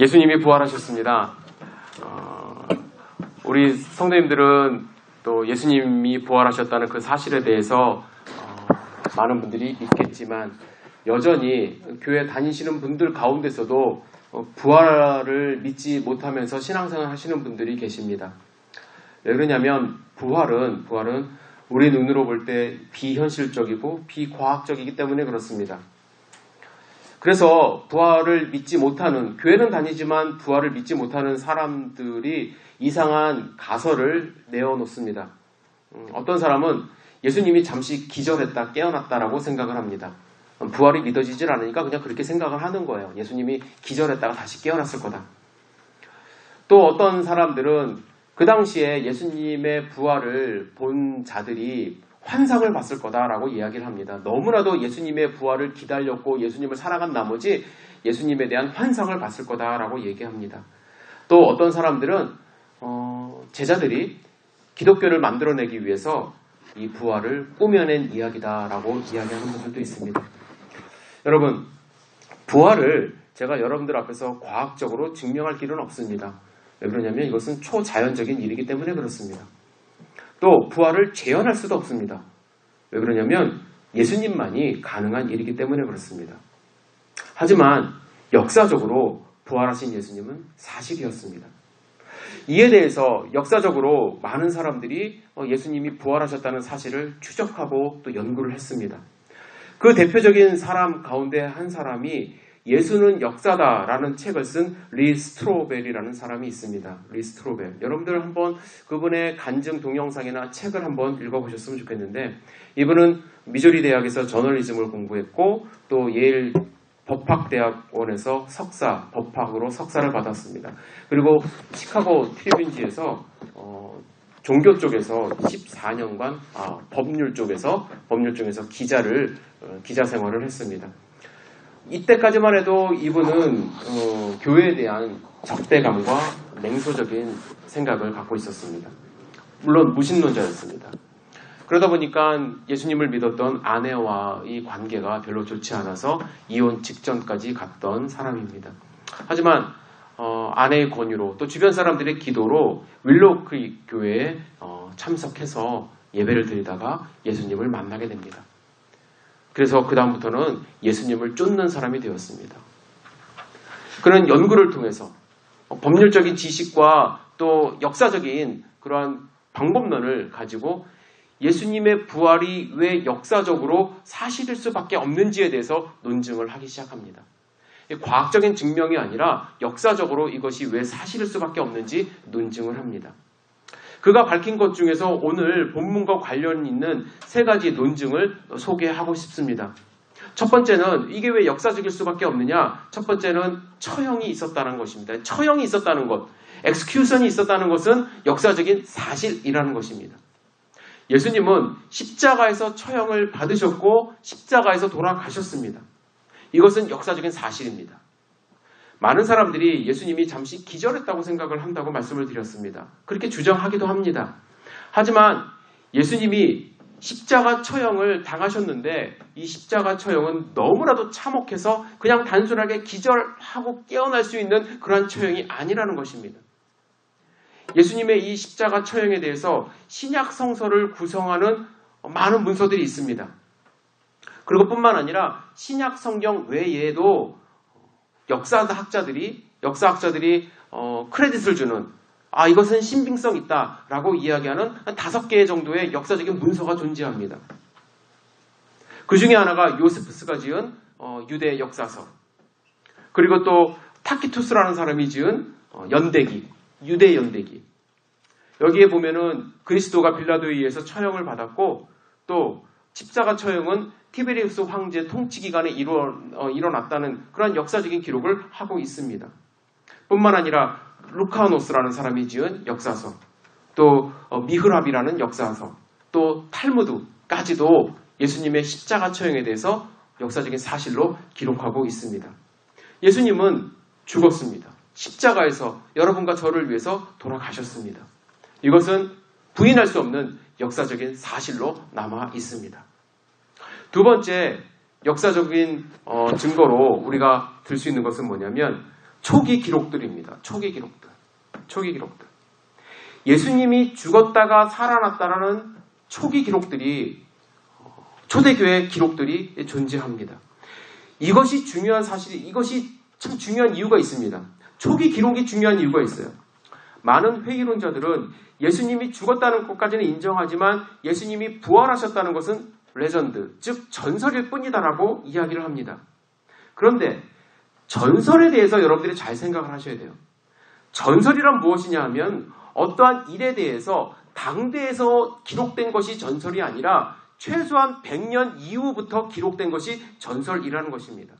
예수님이 부활하셨습니다. 어, 우리 성도님들은 또 예수님이 부활하셨다는 그 사실에 대해서 어, 많은 분들이 믿겠지만 여전히 교회 다니시는 분들 가운데서도 어, 부활을 믿지 못하면서 신앙생활 하시는 분들이 계십니다. 왜 그러냐면 부활은 부활은 우리 눈으로 볼 때 비현실적이고 비과학적이기 때문에 그렇습니다. 그래서 부활을 믿지 못하는 교회는 다니지만 부활을 믿지 못하는 사람들이 이상한 가설을 내어놓습니다. 음, 어떤 사람은 예수님이 잠시 기절했다 깨어났다라고 생각을 합니다. 음, 부활이 믿어지질 않으니까 그냥 그렇게 생각을 하는 거예요. 예수님이 기절했다가 다시 깨어났을 거다. 또 어떤 사람들은 그 당시에 예수님의 부활을 본 자들이 환상을 봤을 거다라고 이야기를 합니다. 너무나도 예수님의 부활을 기다렸고 예수님을 살아간 나머지 예수님에 대한 환상을 봤을 거다라고 얘기합니다. 또 어떤 사람들은 어, 제자들이 기독교를 만들어내기 위해서 이 부활을 꾸며낸 이야기다라고 이야기하는 분들도 있습니다. 여러분, 부활을 제가 여러분들 앞에서 과학적으로 증명할 길은 없습니다. 왜 그러냐면 이것은 초자연적인 일이기 때문에 그렇습니다. 또 부활을 재현할 수도 없습니다. 왜 그러냐면 예수님만이 가능한 일이기 때문에 그렇습니다. 하지만 역사적으로 부활하신 예수님은 사실이었습니다. 이에 대해서 역사적으로 많은 사람들이 어, 예수님이 부활하셨다는 사실을 추적하고 또 연구를 했습니다. 그 대표적인 사람 가운데 한 사람이 예수는 역사다라는 책을 쓴 리 스트로벨이라는 사람이 있습니다. 리 스트로벨. 여러분들 한번 그분의 간증 동영상이나 책을 한번 읽어보셨으면 좋겠는데 이분은 미조리 대학에서 저널리즘을 공부했고 또 예일 법학대학원에서 석사, 법학으로 석사를 받았습니다. 그리고 시카고 트리뷴지에서 어, 종교 쪽에서 14년간 아, 법률 쪽에서 법률 쪽에서 기자를 어, 기자 생활을 했습니다. 이때까지만 해도 이분은 어, 교회에 대한 적대감과 냉소적인 생각을 갖고 있었습니다. 물론 무신론자였습니다. 그러다 보니까 예수님을 믿었던 아내와의 관계가 별로 좋지 않아서 이혼 직전까지 갔던 사람입니다. 하지만 어, 아내의 권유로 또 주변 사람들의 기도로 윌로크 교회에 어, 참석해서 예배를 드리다가 예수님을 만나게 됩니다. 그래서 그 다음부터는 예수님을 쫓는 사람이 되었습니다. 그런 연구를 통해서 법률적인 지식과 또 역사적인 그러한 방법론을 가지고 예수님의 부활이 왜 역사적으로 사실일 수밖에 없는지에 대해서 논증을 하기 시작합니다. 과학적인 증명이 아니라 역사적으로 이것이 왜 사실일 수밖에 없는지 논증을 합니다. 그가 밝힌 것 중에서 오늘 본문과 관련 있는 세 가지 논증을 소개하고 싶습니다. 첫 번째는 이게 왜 역사적일 수밖에 없느냐? 첫 번째는 처형이 있었다는 것입니다. 처형이 있었다는 것, 엑스큐션이 있었다는 것은 역사적인 사실이라는 것입니다. 예수님은 십자가에서 처형을 받으셨고 십자가에서 돌아가셨습니다. 이것은 역사적인 사실입니다. 많은 사람들이 예수님이 잠시 기절했다고 생각을 한다고 말씀을 드렸습니다. 그렇게 주장하기도 합니다. 하지만 예수님이 십자가 처형을 당하셨는데 이 십자가 처형은 너무나도 참혹해서 그냥 단순하게 기절하고 깨어날 수 있는 그러한 처형이 아니라는 것입니다. 예수님의 이 십자가 처형에 대해서 신약 성서를 구성하는 많은 문서들이 있습니다. 그리고 뿐만 아니라 신약 성경 외에도 역사학자들이 역사학자들이 어, 크레딧을 주는 아 이것은 신빙성 있다라고 이야기하는 한 다섯 개 정도의 역사적인 문서가 존재합니다. 그 중에 하나가 요세프스가 지은 어, 유대 역사서 그리고 또 타키투스라는 사람이 지은 어, 연대기 유대 연대기 여기에 보면은 그리스도가 빌라도에 의해서 처형을 받았고 또 십자가 처형은 티베리우스 황제 통치 기간에 일어, 어, 일어났다는 그런 역사적인 기록을 하고 있습니다. 뿐만 아니라 루카노스라는 사람이 지은 역사서, 또 어, 미흐랍이라는 역사서, 또 탈무드까지도 예수님의 십자가 처형에 대해서 역사적인 사실로 기록하고 있습니다. 예수님은 죽었습니다. 십자가에서 여러분과 저를 위해서 돌아가셨습니다. 이것은 부인할 수 없는 역사적인 사실로 남아 있습니다. 두 번째 역사적인 어, 증거로 우리가 들 수 있는 것은 뭐냐면 초기 기록들입니다. 초기 기록들. 초기 기록들. 예수님이 죽었다가 살아났다라는 초기 기록들이 초대교회 기록들이 존재합니다. 이것이 중요한 사실이 이것이 참 중요한 이유가 있습니다. 초기 기록이 중요한 이유가 있어요. 많은 회의론자들은 예수님이 죽었다는 것까지는 인정하지만 예수님이 부활하셨다는 것은 레전드, 즉 전설일 뿐이다라고 이야기를 합니다. 그런데 전설에 대해서 여러분들이 잘 생각을 하셔야 돼요. 전설이란 무엇이냐 하면 어떠한 일에 대해서 당대에서 기록된 것이 전설이 아니라 최소한 100년 이후부터 기록된 것이 전설이라는 것입니다.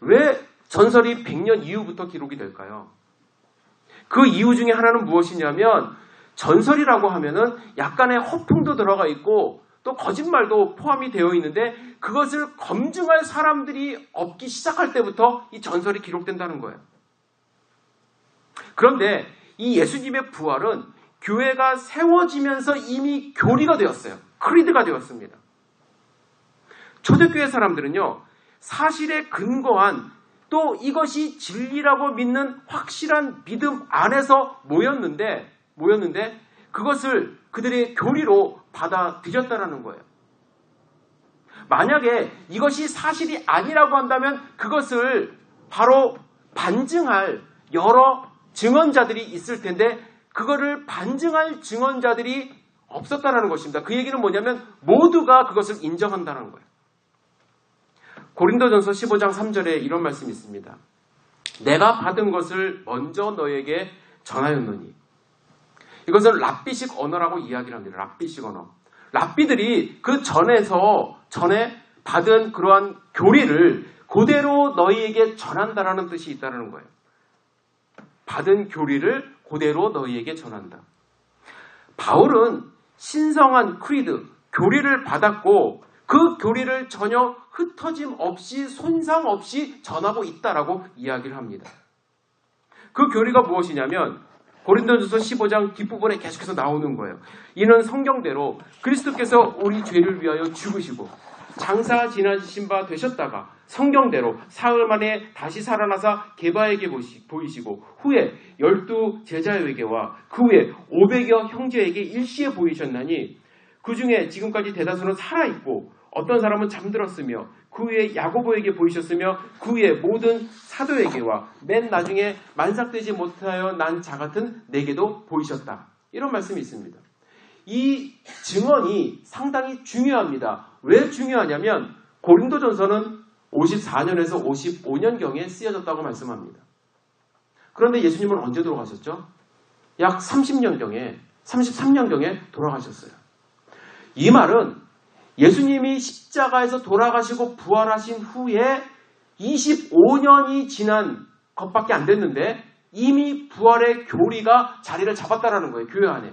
왜 전설이 100년 이후부터 기록이 될까요? 그 이유 중에 하나는 무엇이냐면 전설이라고 하면은 약간의 허풍도 들어가 있고 또 거짓말도 포함이 되어 있는데 그것을 검증할 사람들이 없기 시작할 때부터 이 전설이 기록된다는 거예요. 그런데 이 예수님의 부활은 교회가 세워지면서 이미 교리가 되었어요. 크리드가 되었습니다. 초대교회 사람들은요, 사실에 근거한 또 이것이 진리라고 믿는 확실한 믿음 안에서 모였는데, 모였는데, 그것을 그들의 교리로 받아들였다라는 거예요. 만약에 이것이 사실이 아니라고 한다면 그것을 바로 반증할 여러 증언자들이 있을 텐데 그거를 반증할 증언자들이 없었다라는 것입니다. 그 얘기는 뭐냐면 모두가 그것을 인정한다는 거예요. 고린도전서 15장 3절에 이런 말씀이 있습니다. 내가 받은 것을 먼저 너에게 전하였노니 이것은 랍비식 언어라고 이야기를 합니다. 랍비식 언어. 랍비들이 그 전에서 전에 받은 그러한 교리를 그대로 너희에게 전한다라는 뜻이 있다는 거예요. 받은 교리를 그대로 너희에게 전한다. 바울은 신성한 크리드, 교리를 받았고 그 교리를 전혀 흩어짐 없이 손상 없이 전하고 있다라고 이야기를 합니다. 그 교리가 무엇이냐면 고린도전서 15장 뒷부분에 계속해서 나오는 거예요. 이는 성경대로 그리스도께서 우리 죄를 위하여 죽으시고 장사 지나신 바 되셨다가 성경대로 사흘 만에 다시 살아나사 개바에게 보이시고 후에 열두 제자에게와 그 후에 오백여 형제에게 일시에 보이셨나니 그 중에 지금까지 대다수는 살아있고 어떤 사람은 잠들었으며 그 후에 야고보에게 보이셨으며 그 후에 모든 사도에게와 맨 나중에 만삭되지 못하여 난 자 같은 내게도 보이셨다. 이런 말씀이 있습니다. 이 증언이 상당히 중요합니다. 왜 중요하냐면 고린도전서는 54년에서 55년경에 쓰여졌다고 말씀합니다. 그런데 예수님은 언제 돌아가셨죠? 약 30년경에, 33년경에 돌아가셨어요. 이 말은 예수님이 십자가에서 돌아가시고 부활하신 후에 25년이 지난 것밖에 안 됐는데 이미 부활의 교리가 자리를 잡았다라는 거예요. 교회 안에.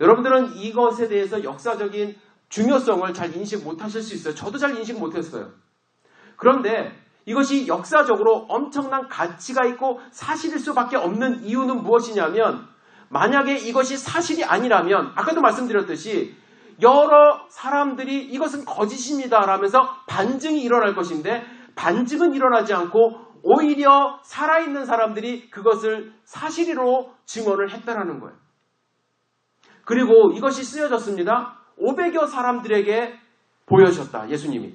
여러분들은 이것에 대해서 역사적인 중요성을 잘 인식 못 하실 수 있어요. 저도 잘 인식 못 했어요. 그런데 이것이 역사적으로 엄청난 가치가 있고 사실일 수밖에 없는 이유는 무엇이냐면 만약에 이것이 사실이 아니라면 아까도 말씀드렸듯이 여러 사람들이 이것은 거짓입니다 라면서 반증이 일어날 것인데 반증은 일어나지 않고 오히려 살아있는 사람들이 그것을 사실로 증언을 했다라는 거예요. 그리고 이것이 쓰여졌습니다. 500여 사람들에게 보여주셨다. 예수님이.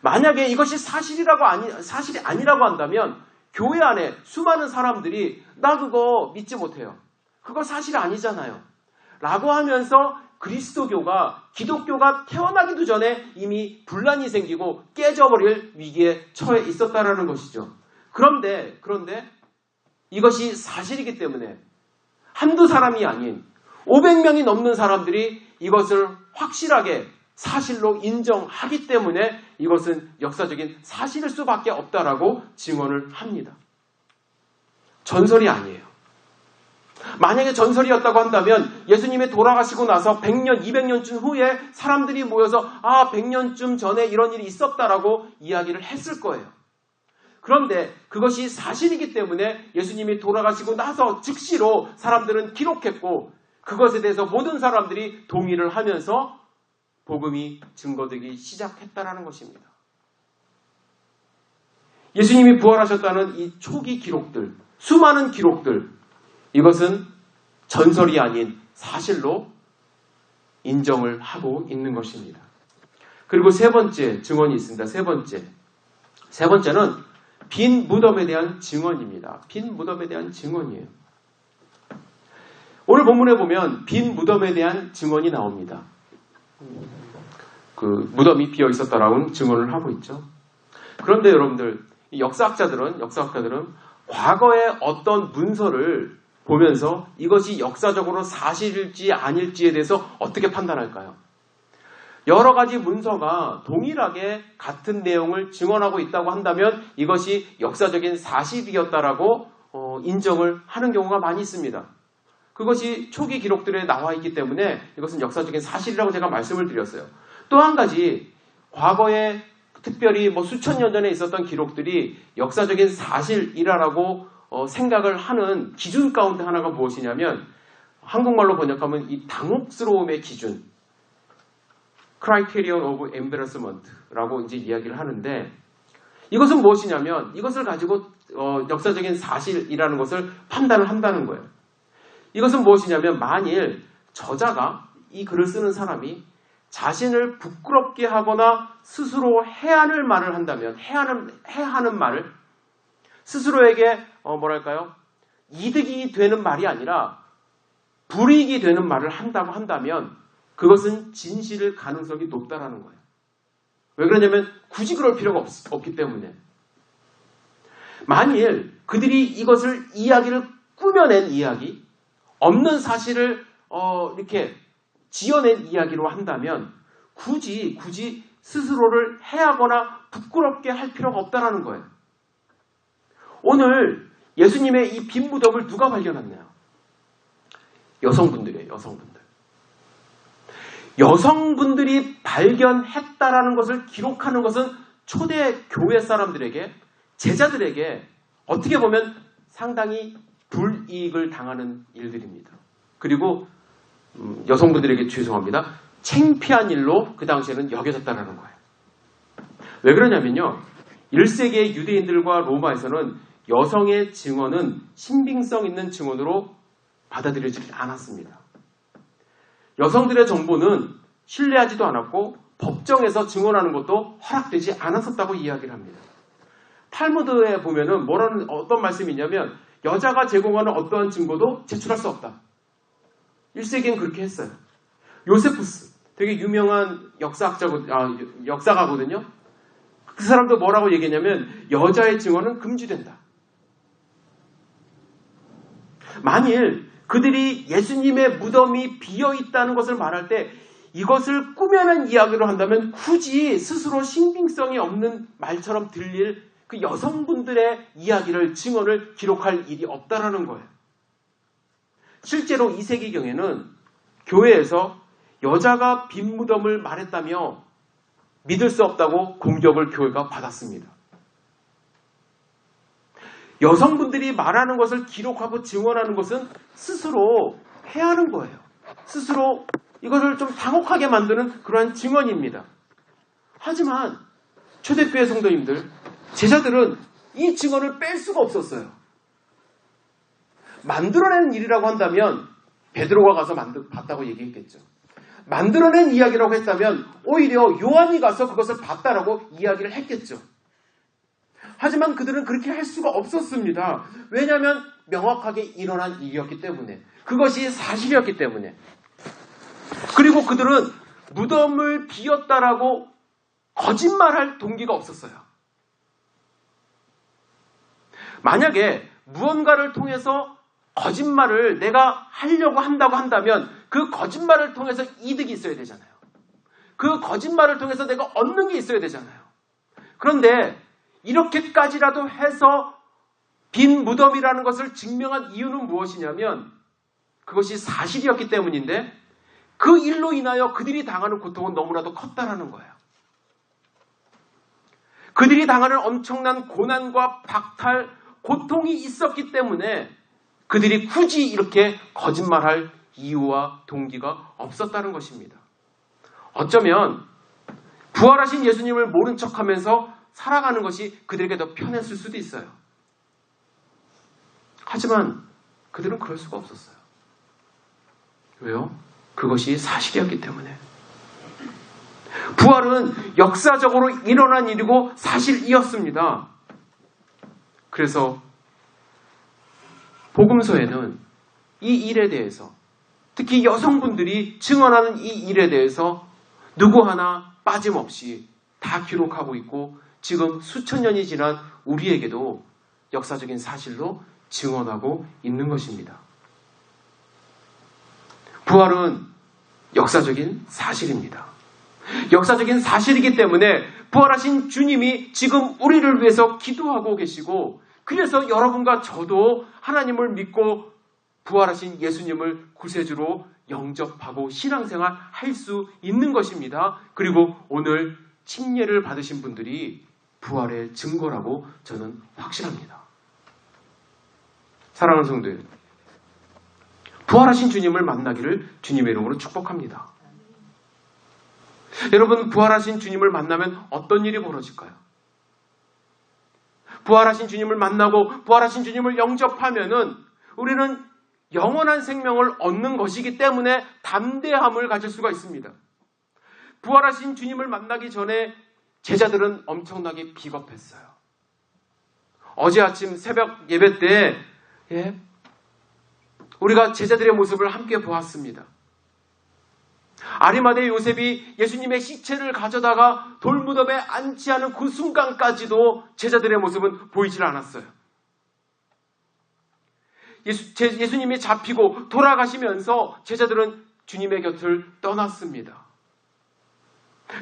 만약에 이것이 사실이라고 아니, 사실이 아니라고 한다면 교회 안에 수많은 사람들이 나 그거 믿지 못해요. 그거 사실 아니잖아요. 라고 하면서 그리스도교가 기독교가 태어나기도 전에 이미 분란이 생기고 깨져버릴 위기에 처해 있었다라는 것이죠. 그런데 그런데 이것이 사실이기 때문에 한두 사람이 아닌 500명이 넘는 사람들이 이것을 확실하게 사실로 인정하기 때문에 이것은 역사적인 사실일 수밖에 없다라고 증언을 합니다. 전설이 아니에요. 만약에 전설이었다고 한다면 예수님이 돌아가시고 나서 100년, 200년쯤 후에 사람들이 모여서 아, 100년쯤 전에 이런 일이 있었다라고 이야기를 했을 거예요. 그런데 그것이 사실이기 때문에 예수님이 돌아가시고 나서 즉시로 사람들은 기록했고 그것에 대해서 모든 사람들이 동의를 하면서 복음이 증거되기 시작했다라는 것입니다. 예수님이 부활하셨다는 이 초기 기록들, 수많은 기록들, 이것은 전설이 아닌 사실로 인정을 하고 있는 것입니다. 그리고 세 번째 증언이 있습니다. 세 번째. 세 번째는 빈 무덤에 대한 증언입니다. 빈 무덤에 대한 증언이에요. 오늘 본문에 보면 빈 무덤에 대한 증언이 나옵니다. 그 무덤이 비어 있었다라는 증언을 하고 있죠. 그런데 여러분들 역사학자들은 역사학자들은 과거의 어떤 문서를 보면서 이것이 역사적으로 사실일지 아닐지에 대해서 어떻게 판단할까요? 여러 가지 문서가 동일하게 같은 내용을 증언하고 있다고 한다면 이것이 역사적인 사실이었다라고 어, 인정을 하는 경우가 많이 있습니다. 그것이 초기 기록들에 나와 있기 때문에 이것은 역사적인 사실이라고 제가 말씀을 드렸어요. 또 한 가지 과거에 특별히 뭐 수천 년 전에 있었던 기록들이 역사적인 사실이라고 어, 생각을 하는 기준 가운데 하나가 무엇이냐면 한국말로 번역하면 이 당혹스러움의 기준 Criterion of Embarrassment라고 이제 이야기를 하는데 이것은 무엇이냐면 이것을 가지고 어, 역사적인 사실이라는 것을 판단을 한다는 거예요. 이것은 무엇이냐면 만일 저자가 이 글을 쓰는 사람이 자신을 부끄럽게 하거나 스스로 해하는 말을 한다면 해하는 해하는 말을 스스로에게 어, 뭐랄까요 이득이 되는 말이 아니라 불이익이 되는 말을 한다고 한다면 그것은 진실일 가능성이 높다라는 거예요. 왜 그러냐면 굳이 그럴 필요가 없, 없기 때문에 만일 그들이 이것을 이야기를 꾸며낸 이야기 없는 사실을 어, 이렇게 지어낸 이야기로 한다면 굳이 굳이 스스로를 해하거나 부끄럽게 할 필요가 없다라는 거예요. 오늘 예수님의 이 빈 무덤을 누가 발견했나요? 여성분들이에요, 여성분들. 여성분들이 발견했다라는 것을 기록하는 것은 초대 교회 사람들에게, 제자들에게 어떻게 보면 상당히 불이익을 당하는 일들입니다. 그리고 음, 여성분들에게 죄송합니다. 챙피한 일로 그 당시에는 여겨졌다는 거예요. 왜 그러냐면요. 1세기의 유대인들과 로마에서는 여성의 증언은 신빙성 있는 증언으로 받아들여지지 않았습니다. 여성들의 정보는 신뢰하지도 않았고 법정에서 증언하는 것도 허락되지 않았었다고 이야기를 합니다. 탈무드에 보면은 뭐라는 어떤 말씀이 있냐면 여자가 제공하는 어떠한 증거도 제출할 수 없다. 1세기엔 그렇게 했어요. 요세푸스 되게 유명한 역사학자 아, 역사가거든요. 그 사람도 뭐라고 얘기했냐면 여자의 증언은 금지된다. 만일 그들이 예수님의 무덤이 비어 있다는 것을 말할 때 이것을 꾸며낸 이야기로 한다면 굳이 스스로 신빙성이 없는 말처럼 들릴 그 여성분들의 이야기를 증언을 기록할 일이 없다라는 거예요. 실제로 이 세기경에는 교회에서 여자가 빈 무덤을 말했다며 믿을 수 없다고 공격을 교회가 받았습니다. 여성분들이 말하는 것을 기록하고 증언하는 것은 스스로 해하는 거예요. 스스로 이것을 좀 당혹하게 만드는 그러한 증언입니다. 하지만 초대교회 성도님들, 제자들은 이 증언을 뺄 수가 없었어요. 만들어낸 일이라고 한다면 베드로가 가서 만들, 봤다고 얘기했겠죠. 만들어낸 이야기라고 했다면 오히려 요한이 가서 그것을 봤다라고 이야기를 했겠죠. 하지만 그들은 그렇게 할 수가 없었습니다. 왜냐하면 명확하게 일어난 일이었기 때문에. 그것이 사실이었기 때문에. 그리고 그들은 무덤을 비었다라고 거짓말할 동기가 없었어요. 만약에 무언가를 통해서 거짓말을 내가 하려고 한다고 한다면 그 거짓말을 통해서 이득이 있어야 되잖아요. 그 거짓말을 통해서 내가 얻는 게 있어야 되잖아요. 그런데 이렇게까지라도 해서 빈 무덤이라는 것을 증명한 이유는 무엇이냐면 그것이 사실이었기 때문인데 그 일로 인하여 그들이 당하는 고통은 너무나도 컸다라는 거예요. 그들이 당하는 엄청난 고난과 박탈, 고통이 있었기 때문에 그들이 굳이 이렇게 거짓말할 이유와 동기가 없었다는 것입니다. 어쩌면 부활하신 예수님을 모른 척 하면서 살아가는 것이 그들에게 더 편했을 수도 있어요. 하지만 그들은 그럴 수가 없었어요. 왜요? 그것이 사실이었기 때문에. 부활은 역사적으로 일어난 일이고 사실이었습니다. 그래서 복음서에는 이 일에 대해서 특히 여성분들이 증언하는 이 일에 대해서 누구 하나 빠짐없이 다 기록하고 있고 지금 수천 년이 지난 우리에게도 역사적인 사실로 증언하고 있는 것입니다. 부활은 역사적인 사실입니다. 역사적인 사실이기 때문에 부활하신 주님이 지금 우리를 위해서 기도하고 계시고 그래서 여러분과 저도 하나님을 믿고 부활하신 예수님을 구세주로 영접하고 신앙생활 할 수 있는 것입니다. 그리고 오늘 침례를 받으신 분들이 부활의 증거라고 저는 확신합니다. 사랑하는 성도 여러분, 부활하신 주님을 만나기를 주님의 이름으로 축복합니다. 여러분, 부활하신 주님을 만나면 어떤 일이 벌어질까요? 부활하신 주님을 만나고 부활하신 주님을 영접하면은 우리는 영원한 생명을 얻는 것이기 때문에 담대함을 가질 수가 있습니다. 부활하신 주님을 만나기 전에 제자들은 엄청나게 비겁했어요. 어제 아침 새벽 예배 때 예, 우리가 제자들의 모습을 함께 보았습니다. 아리마대 요셉이 예수님의 시체를 가져다가 돌무덤에 앉지 않은 그 순간까지도 제자들의 모습은 보이질 않았어요. 예수, 제, 예수님이 잡히고 돌아가시면서 제자들은 주님의 곁을 떠났습니다.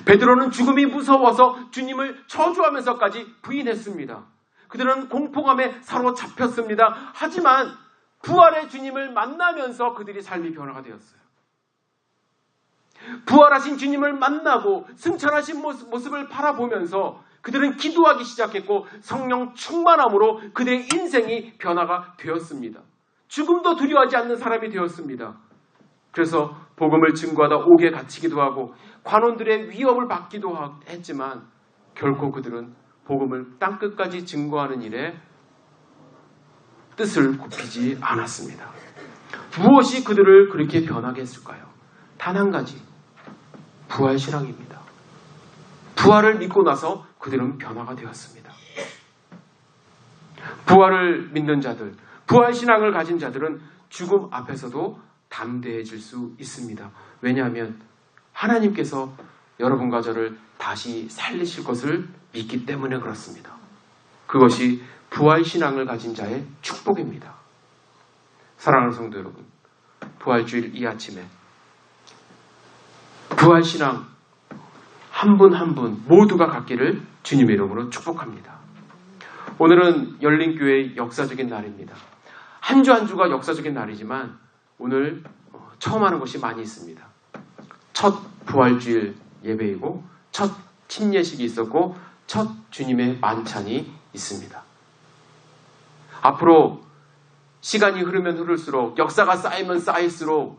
베드로는 죽음이 무서워서 주님을 저주하면서까지 부인했습니다. 그들은 공포감에 사로잡혔습니다. 하지만 부활의 주님을 만나면서 그들이 삶이 변화가 되었어요. 부활하신 주님을 만나고 승천하신 모습, 모습을 바라보면서 그들은 기도하기 시작했고 성령 충만함으로 그들의 인생이 변화가 되었습니다. 죽음도 두려워하지 않는 사람이 되었습니다. 그래서 복음을 증거하다 옥에 갇히기도 하고 관원들의 위협을 받기도 했지만 결코 그들은 복음을 땅끝까지 증거하는 일에 뜻을 굽히지 않았습니다. 무엇이 그들을 그렇게 변하게 했을까요? 단 한 가지. 부활 신앙입니다. 부활을 믿고 나서 그들은 변화가 되었습니다. 부활을 믿는 자들, 부활 신앙을 가진 자들은 죽음 앞에서도 담대해질 수 있습니다. 왜냐하면 하나님께서 여러분과 저를 다시 살리실 것을 믿기 때문에 그렇습니다. 그것이 부활 신앙을 가진 자의 축복입니다. 사랑하는 성도 여러분, 부활주일 이 아침에 부활 신앙 한 분 한 분 모두가 갖기를 주님의 이름으로 축복합니다. 오늘은 열린교회의 역사적인 날입니다. 한 주한 주가 역사적인 날이지만 오늘 어, 처음 하는 것이 많이 있습니다. 첫 부활주일 예배이고 첫 침례식이 있었고 첫 주님의 만찬이 있습니다. 앞으로 시간이 흐르면 흐를수록 역사가 쌓이면 쌓일수록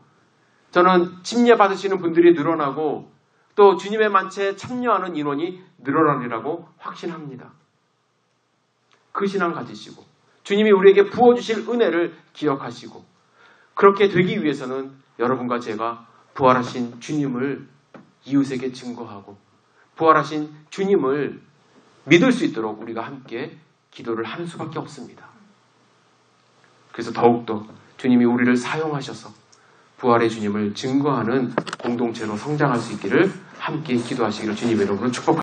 저는 침례 받으시는 분들이 늘어나고 또 주님의 만찬에 참여하는 인원이 늘어나리라고 확신합니다. 그 신앙 가지시고 주님이 우리에게 부어주실 은혜를 기억하시고 그렇게 되기 위해서는 여러분과 제가 부활하신 주님을 이웃에게 증거하고 부활하신 주님을 믿을 수 있도록 우리가 함께 기도를 하는 수밖에 없습니다. 그래서 더욱더 주님이 우리를 사용하셔서 부활의 주님을 증거하는 공동체로 성장할 수 있기를 함께 기도하시기를 주님의 이름으로 축복합니다.